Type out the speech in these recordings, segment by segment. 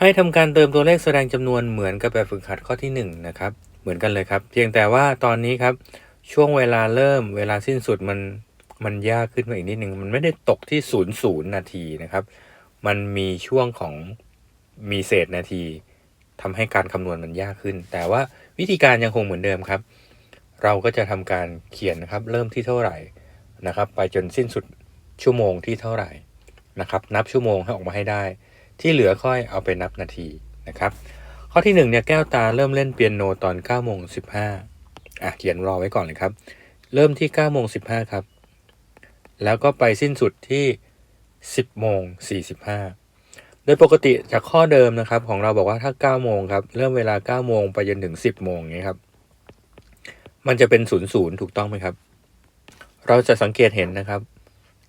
ให้ทำการเติมตัวเลขแสดงจำนวนเหมือนกับแบบฝึกหัดข้อที่1นงนะครับ เหมือนกันเลยครับ เพียงแต่ว่าตอนนี้ครับ ช่วงเวลาเริ่มเวลาสิ้นสุดมันมันยากขึ้นมาอีกนิดนึงมันไม่ได้ตกที่ศูนย์ศูนย์นาทีนะครับ มันมีช่วงของมีเศษนาทีทำให้การคำนวณมันยากขึ้น แต่ว่าวิธีการยังคงเหมือนเดิมครับ เราก็จะทำการเขียนนะครับ เริ่มที่เท่าไหร่นะครับ ไปจนสิ้นสุดชั่วโมงที่เท่าไหร่นะครับ นับชั่วโมงให้ออกมาให้ได้ ที่เหลือค่อยเอาไปนับนาทีนะครับ ข้อที่1เนี่ยแก้วตาเริ่มเล่นเปียโนตอน9โมง15อะเขียนรอไว้ก่อนเลยครับ เริ่มที่9โมง15ครับ แล้วก็ไปสิ้นสุดที่ 10โมง45โดยปกติจากข้อเดิมนะครับ ของเราบอกว่าถ้า9โมงครับ เริ่มเวลา9โมงไปจนถึง 10โมงเงี้ยครับ มันจะเป็น0 0ถูกต้องไหมครับ เราจะสังเกตเห็นนะครับ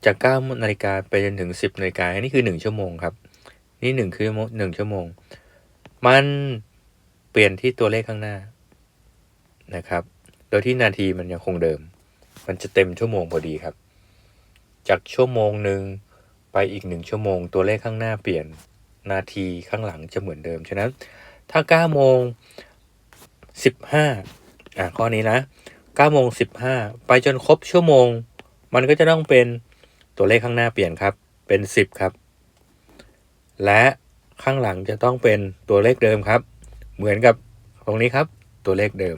จาก9นาฬิกาไปจนถึง 10นาฬิกานนี้คือ 1 ชั่วโมงครับ นี่1คือ1ชั่วโมง มันเปลี่ยนที่ตัวเลขข้างหน้านะครับ โดยที่นาทีมันยังคงเดิม มันจะเต็มชั่วโมงพอดีครับ จากชั่วโมงหนึ่งไปอีกหนึ่งชั่วโมง ตัวเลขข้างหน้าเปลี่ยนนาทีข้างหลังจะเหมือนเดิม ฉะนั้น ถ้า9โมง15อะข้อนี้นะ9โมง15 ไปจนครบชั่วโมง มันก็จะต้องเป็นตัวเลขข้างหน้าเปลี่ยนครับ เป็น 10 ครับ และข้างหลังจะต้องเป็นตัวเลขเดิมครับ เหมือนกับตรงนี้ครับตัวเลขเดิม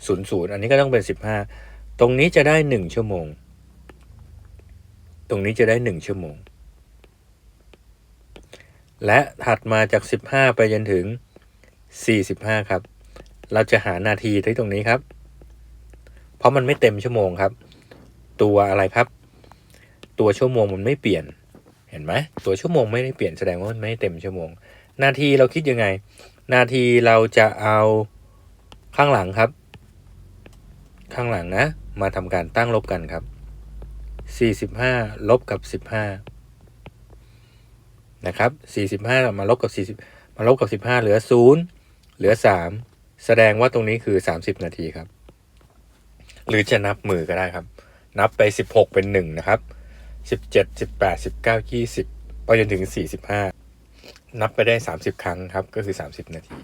00 อันนี้ก็ต้องเป็น 15 ตรงนี้จะได้ 1 ชั่วโมง ตรงนี้จะได้ 1 ชั่วโมง และถัดมาจาก 15 ไปจนถึง 45 ครับ เราจะหานาทีที่ตรงนี้ครับ เพราะมันไม่เต็มชั่วโมงครับ ตัวอะไรครับ ตัวชั่วโมงมันไม่เปลี่ยน เห็นไหมตัวชั่วโมงไม่ได้เปลี่ยนแสดงว่ามันไม่เต็มชั่วโมง นาทีเราคิดยังไง นาทีเราจะเอาข้างหลังครับ ข้างหลังนะ มาทำการตั้งลบกันครับ 45 ลบกับ 15 นะครับ 45 มาลบกับ 40 มาลบกับ 15 เหลือ 0 เหลือ 3 แสดงว่าตรงนี้คือ 30 นาทีครับ หรือจะนับมือก็ได้ครับ นับไป 16 เป็น 1 นะครับ 17 18 19 20ไปจนถึง45นับไปได้30ครั้งครับ ก็คือ30นาที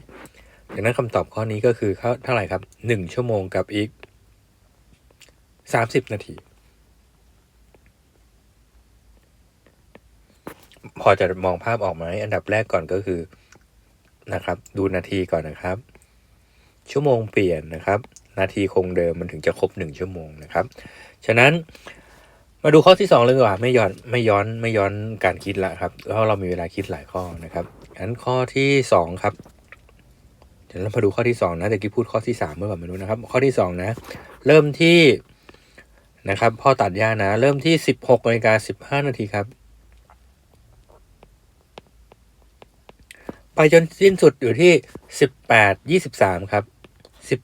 ดังนั้นคำตอบข้อนี้ก็คือเท่าไหร่ครับ1ชั่วโมงกับอีก30นาที พอจะมองภาพออกไหมอันดับแรกก่อนก็คือนะครับ ดูนาทีก่อนนะครับ ชั่วโมงเปลี่ยนนะครับ นาทีคงเดิมมันถึงจะครบ1ชั่วโมงนะครับ ฉะนั้น มาดูข้อที่2เลยดีกว่าไม่ย้อนไม่ย้อนไม่ย้อนการคิดละครับเพราะเรามีเวลาคิดหลายข้อนะครับงั้นข้อที่ 2 ครับเดี๋ยวเรามาดูข้อที่ 2 นะแต่กี้พูดข้อที่3เมื่อก่อนไม่รู้นะครับ ข้อที่ 2 นะ เริ่มที่นะครับพ่อตัดหญ้านะ เริ่มที่ 16นาฬิกา15 นาทีครับ ไปจนสิ้นสุดอยู่ที่ 18 23 ครับ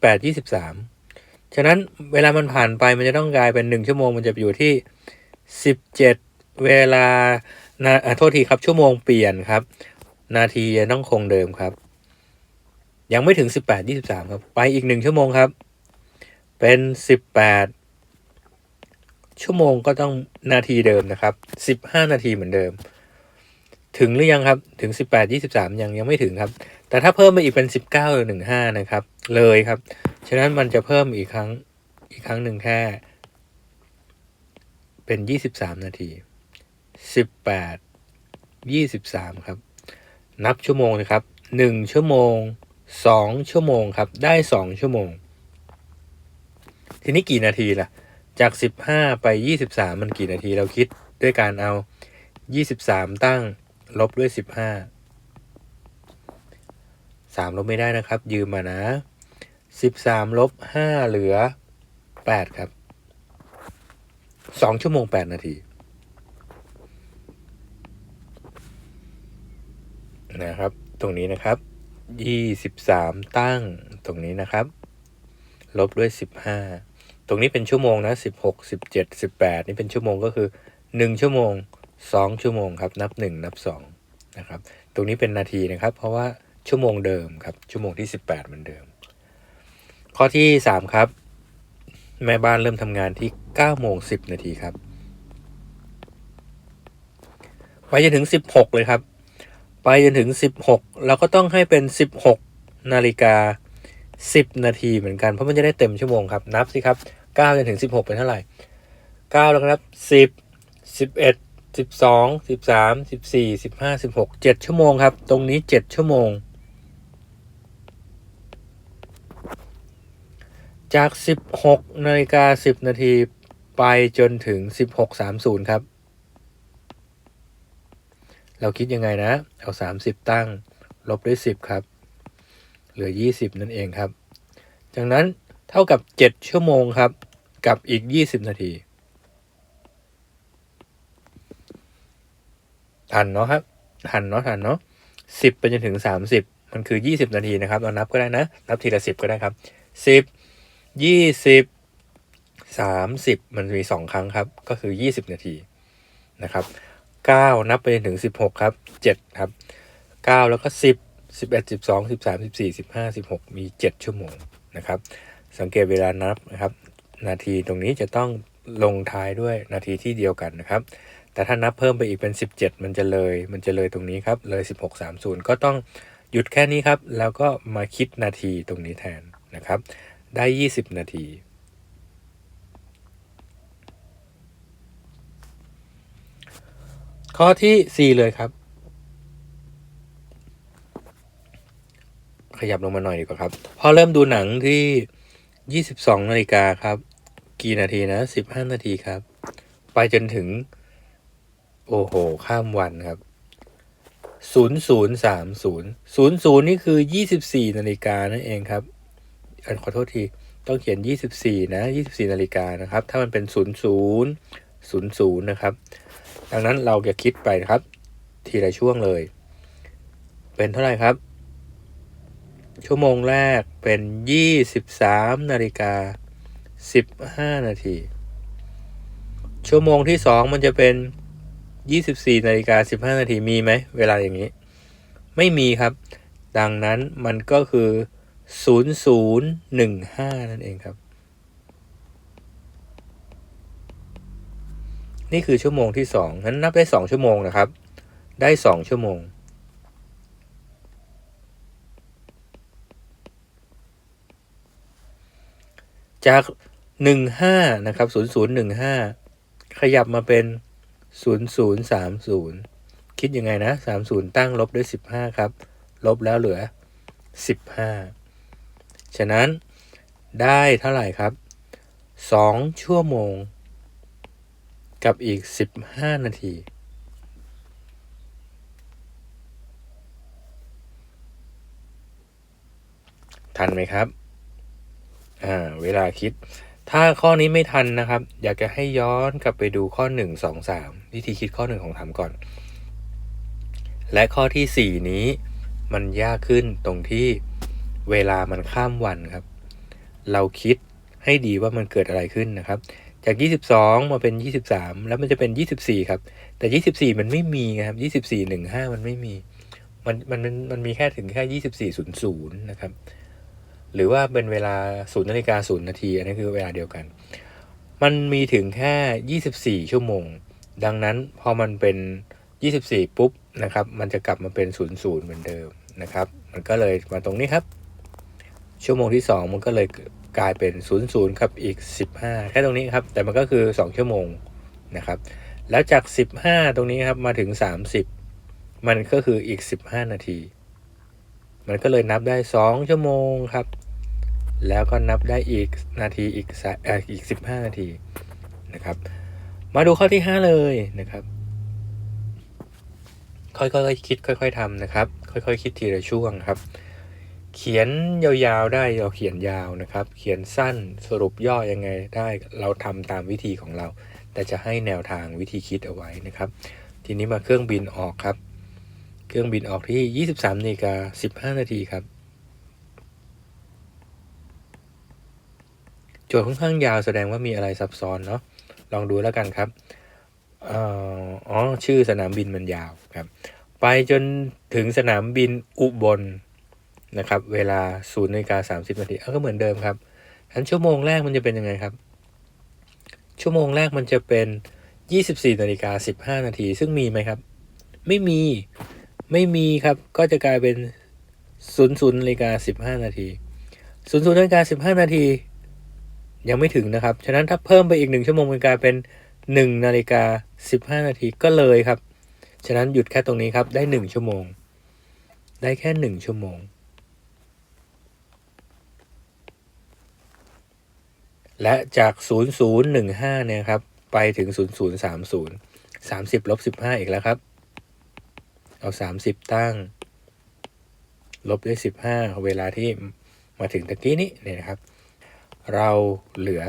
18 23 ฉะนั้นเวลามันผ่านไปมันจะต้องกลายเป็น 1 ชั่วโมงมันจะอยู่ที่ 17เวลานาโทษทีครับชั่วโมงเปลี่ยนครับ นาทีต้องคงเดิมครับ ยังไม่ถึง18 23ครับ ไปอีก1ชั่วโมงครับ เป็น18ชั่วโมงก็ต้องนาทีเดิมนะครับ15นาทีเหมือนเดิม ถึงหรือยังครับถึง18 23ยังยังไม่ถึงครับ แต่ถ้าเพิ่มไปอีกเป็น19หรือ15นะครับ เลยครับ ฉะนั้นมันจะเพิ่มอีกครั้งอีกครั้งหนึ่งแค่ เป็น23นาที18 23ครับ นับชั่วโมงนะครับ1ชั่วโมง2ชั่วโมงครับ ได้2ชั่วโมง ทีนี้กี่นาทีล่ะ จาก15ไป23มันกี่นาทีเราคิดด้วยการเอา23ตั้งลบด้วย15 3ลบไม่ได้นะครับ ยืมมานะ13ลบ5เหลือ8ครับ 2ชั่วโมง8นาทีนะครับ ตรงนี้นะครับ23ตั้งตรงนี้นะครับ ลบด้วย15ตรงนี้เป็นชั่วโมงนะ16 17 18นี่เป็นชั่วโมงก็คือ1ชั่วโมง2ชั่วโมงครับ นับ1นับ2นะครับ ตรงนี้เป็นนาทีนะครับ เพราะว่าชั่วโมงเดิมครับ ชั่วโมงที่18เหมือนเดิม ข้อที่3ครับ แม่บ้านเริ่มทำงานที่9โมง10 นาทีครับ ไปจนถึง 16 เลยครับ ไปจนถึงสิบหกเราก็ต้องให้เป็นสิบหกนาฬิกาสิบนาทีเหมือนกัน เพราะมันจะได้เต็มชั่วโมงครับ นับสิครับเก้าจนถึงสิบหกเป็นเท่าไหร่เก้าแล้วก็นับสิบสิบเอ็ดสิบสองสิบสามสิบสี่สิบห้าสิบหกเจ็ดชั่วโมงครับ ตรงนี้เจ็ดชั่วโมง จาก 16นาฬิกา10 นาทีไปจนถึง 16.30 ครับ เราคิดยังไงนะ เอา 30 ตั้ง ลบด้วย 10 ครับ เหลือ 20 นั่นเองครับ จากนั้นเท่ากับ 7 ชั่วโมงครับ กับอีก 20 นาที ทันเนาะครับ ทันเนาะทันเนาะ10 ไปจนถึง 30 มันคือ 20 นาทีนะครับ เรานับก็ได้นะ นับทีละ 10 ก็ได้ครับ 10 ยี่สิบสามสิบมันมีสองครั้งครับ ก็คือยี่สิบนาทีนะครับเก้านับไปจนถึงสิบหกครับเจ็ดครับเก้าแล้วก็สิบสิบเอ็ดสิบสองสิบสามสิบสี่สิบห้าสิบหกมีเจ็ดชั่วโมงนะครับ สังเกตเวลานับนะครับ นาทีตรงนี้จะต้องลงท้ายด้วยนาทีที่เดียวกันนะครับ แต่ถ้านับเพิ่มไปอีกเป็น 17 มันจะเลย มันจะเลยตรงนี้ครับ เลย 1630 ก็ต้องหยุดแค่นี้ครับ แล้วก็มาคิดนาทีตรงนี้แทนนะครับ ได้20นาที ข้อที่4เลยครับ ขยับลงมาหน่อยดีกว่าครับ พอเริ่มดูหนังที่22นาฬิกาครับ กี่นาทีนะ15นาทีครับ ไปจนถึง โอ้โห ข้ามวันครับ0030 00นี่คือ 24 นาฬิกานั่นเองครับ อันขอโทษทีต้องเขียน 24 นะ 24 นาฬิกานะครับ ถ้ามันเป็น 00 00 นะครับ ดังนั้นเราจะคิดไปนะครับ ทีละช่วงเลย เป็นเท่าไหร่ครับ ชั่วโมงแรกเป็น 23 นาฬิกา 15 นาที ชั่วโมงที่ 2 มันจะเป็น 24 นาฬิกา 15 นาทีมีไหม เวลาอย่างนี้ ไม่มีครับ ดังนั้นมันก็คือ 0015นั่นเองครับ นี่คือชั่วโมงที่2นั้นนับได้2ชั่วโมงนะครับ ได้2ชั่วโมงจาก15นะครับ0015ขยับมาเป็น0030คิดยังไงนะ30ตั้งลบด้วย15ครับ ลบแล้วเหลือ15 ฉะนั้นได้เท่าไหร่ครับ 2 ชั่วโมง กับอีก 15 นาที ทันไหมครับ อ่า เวลาคิด ถ้าข้อนี้ไม่ทันนะครับ อยากจะให้ย้อนกลับไปดูข้อ 1 2 3 วิธีคิดข้อ 1 ของถามก่อน และข้อที่ 4 นี้มันยากขึ้นตรงที่ เวลามันข้ามวันครับ เราคิดให้ดีว่ามันเกิดอะไรขึ้นนะครับ จาก 22 มาเป็น 23 แล้วมันจะเป็น 24 ครับ แต่ 24 มันไม่มีครับ 24 15 มันไม่มีมันมันมันมันมีแค่ถึงแค่ 24 00 นะครับ หรือว่าเป็นเวลา0นาฬิกา0นาที อันนี้คือเวลาเดียวกัน มันมีถึงแค่ 24 ชั่วโมง ดังนั้นพอมันเป็น 24 ปุ๊บนะครับ มันจะกลับมาเป็น 00 เหมือนเดิมนะครับ มันก็เลยมาตรงนี้ครับ ชั่วโมงที่ 2 มันก็เลยกลายเป็น 00ครับอีก 15 แค่ตรงนี้ครับ แต่มันก็คือ 2 ชั่วโมงนะครับ แล้วจาก 15 ตรงนี้ครับมาถึง 30 มันก็คืออีก 15 นาที มันก็เลยนับได้ 2 ชั่วโมงครับ แล้วก็นับได้อีกนาทีอีกสะเอออีก 15 นาทีนะครับ มาดูข้อที่ 5 เลยนะครับค่อยๆคิดค่อย ๆทำนะครับ ค่อยๆ คิดทีละช่วงครับ เขียนยาวๆได้เราเขียนยาวนะครับ เขียนสั้นสรุปย่อยังไงได้เราทำตามวิธีของเรา แต่จะให้แนวทางวิธีคิดเอาไว้นะครับ ทีนี้มาเครื่องบินออกครับ เครื่องบินออกที่ 23นาฬิกา15 นาทีครับโจทย์ค่อนข้างยาวแสดงว่ามีอะไรซับซ้อนเนาะลองดูแล้วกันครับอ๋อชื่อสนามบินมันยาวครับ ไปจนถึงสนามบินอุบล นะครับ เวลา0นาฬิกา30นาทีก็เหมือนเดิมครับทันชั่วโมงแรกมันจะเป็นยังไงครับ ชั่วโมงแรกมันจะเป็น 24นาฬิกา15นาทีซึ่งมีไหมครับ ไม่มีไม่มีครับก็จะกลายเป็นศูนย์ศูนย์นาฬิกาสิบห้านาทีศูนย์ศูนย์นาฬิกาสิบห้านาทียังไม่ถึงนะครับ ฉะนั้นถ้าเพิ่มไปอีกหนึ่งชั่วโมงมันกลายเป็นหนึ่งนาฬิกาสิบห้านาทีก็เลยครับ ฉะนั้นหยุดแค่ตรงนี้ครับได้หนึ่งชั่วโมง ได้แค่หนึ่งชั่วโมง และจาก 0015 เนี่ยครับ ไปถึง 0030 30ลบ15 อีกแล้วครับ เอา 30 ตั้ง ลบด้วย 15 เวลาที่มาถึงตะกี้นี้เนี่ยนะครับ เราเหลือ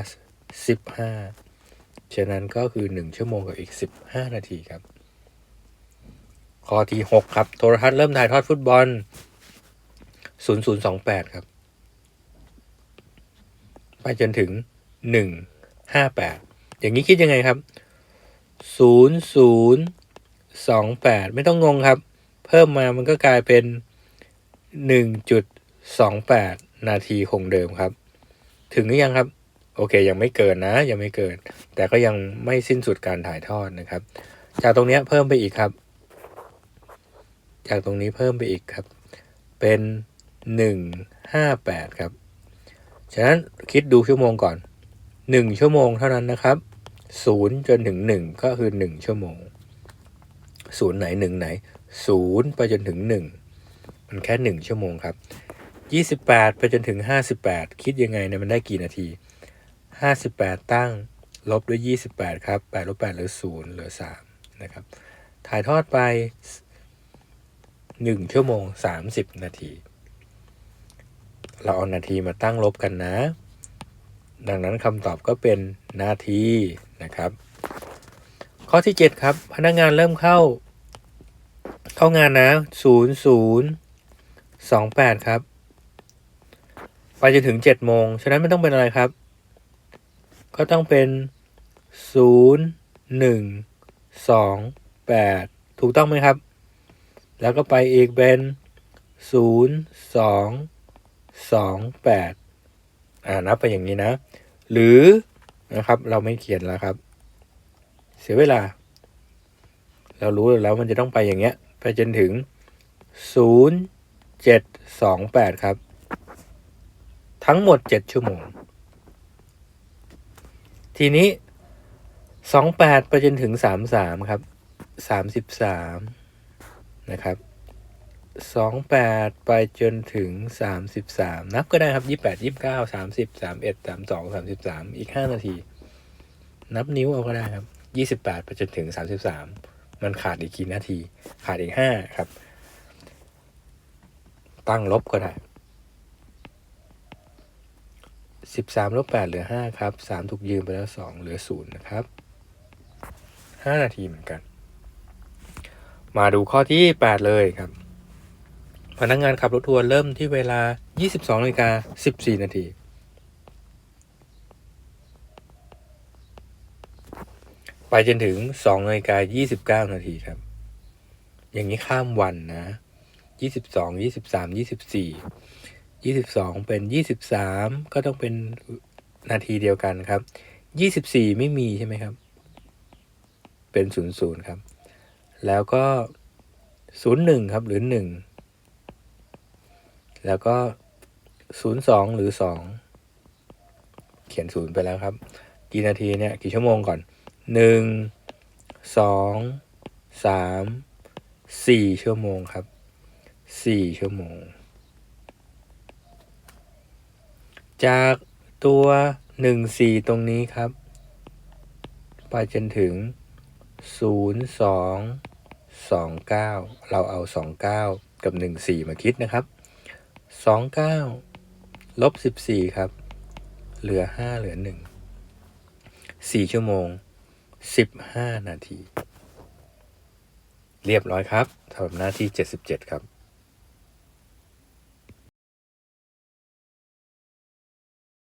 15 ฉะนั้นก็คือ 1 ชั่วโมงกับอีก 15 นาทีครับ ข้อที่ 6 ครับ โทรทัศน์เริ่มถ่ายทอดฟุตบอล 0028 ครับ ไปจนถึง หนึ่งห้าแปดอย่างนี้คิดยังไงครับศูนย์ศูนย์สองแปดไม่ต้องงงครับ เพิ่มมามันก็กลายเป็นหนึ่งจุดสองแปดนาทีคงเดิมครับ ถึงหรือยังครับ โอเค ยังไม่เกินนะ ยังไม่เกิน แต่ก็ยังไม่สิ้นสุดการถ่ายทอดนะครับ จากตรงนี้เพิ่มไปอีกครับ จากตรงนี้เพิ่มไปอีกครับ เป็นหนึ่งห้าแปดครับ ฉะนั้นคิดดูชั่วโมงก่อน หนึ่งชั่วโมงเท่านั้นนะครับศูนย์จนถึงหนึ่งก็คือหนึ่งชั่วโมงศูนย์ไหนหนึ่งไหนศูนย์ไปจนถึงหนึ่งมันแค่หนึ่งชั่วโมงครับยี่สิบแปดไปจนถึงห้าสิบแปดคิดยังไงเนี่ยมันได้กี่นาทีห้าสิบแปดตั้งลบด้วยยี่สิบแปดครับแปดลบแปดเหลือศูนย์เหลือสามนะครับ ถ่ายทอดไปหนึ่งชั่วโมงสามสิบนาที เราเอานาทีมาตั้งลบกันนะ ดังนั้นคำตอบก็เป็นนาทีนะครับ ข้อที่ 7 ครับ พนักงานเริ่มเข้า เข้างานนะ0 0 2 8 ครับ ไปจนถึง7โมง ฉะนั้นไม่ต้องเป็นอะไรครับ ก็ต้องเป็น 0 1 2 8 ถูกต้องไหมครับ แล้วก็ไปอีกเป็น 0 2 2 8 อ่านับไปอย่างนี้นะ หรือนะครับ เราไม่เขียนแล้วครับ เสียเวลา เรารู้แล้วมันจะต้องไปอย่างเงี้ย ไปจนถึงศูนย์เจ็ดสองแปดครับ ทั้งหมดเจ็ดชั่วโมง ทีนี้สองแปดไปจนถึงสามสามครับสามสิบสามนะครับ สองแปดไปจนถึงสามสิบสามนับก็ได้ครับยี่แปดยี่เก้าสามสิบสามเอ็ดสามสองสามสิบสามอีกห้านาที นับนิ้วเอาก็ได้ครับยี่สิบแปดไปจนถึงสามสิบสามมันขาดอีกกี่นาที ขาดอีกห้าครับ ตั้งลบก็ได้สิบสามลบแปดเหลือห้าครับสามถูกยืมไปแล้วสองเหลือศูนย์นะครับห้านาทีเหมือนกัน มาดูข้อที่แปดเลยครับ พนักงานขับรถทัวร์เริ่มที่เวลา 22นาฬิกา14 นาที ไปจนถึง2นาฬิกา29 นาทีครับ อย่างนี้ข้ามวันนะ 22 23 24 22 เป็น 23 ก็ต้องเป็นนาทีเดียวกันครับ 24 ไม่มีใช่ไหมครับ เป็น 00 ครับ แล้วก็ 01 ครับหรือ 1 แล้วก็ 02 หรือ 2 เขียน0ไปแล้วครับ กี่นาทีเนี่ย กี่ชั่วโมงก่อน 1 2 3 4 ชั่วโมงครับ 4 ชั่วโมง จากตัว 1 4 ตรงนี้ครับ ไปจนถึง 0 2 2 9 เราเอา 29 กับ 1 4 มาคิดนะครับ สองเก้าลบสิบสี่ครับ เหลือห้าเหลือหนึ่งสี่ชั่วโมงสิบห้านาที เรียบร้อยครับทำหน้าที่เจ็ดสิบเจ็ดครับ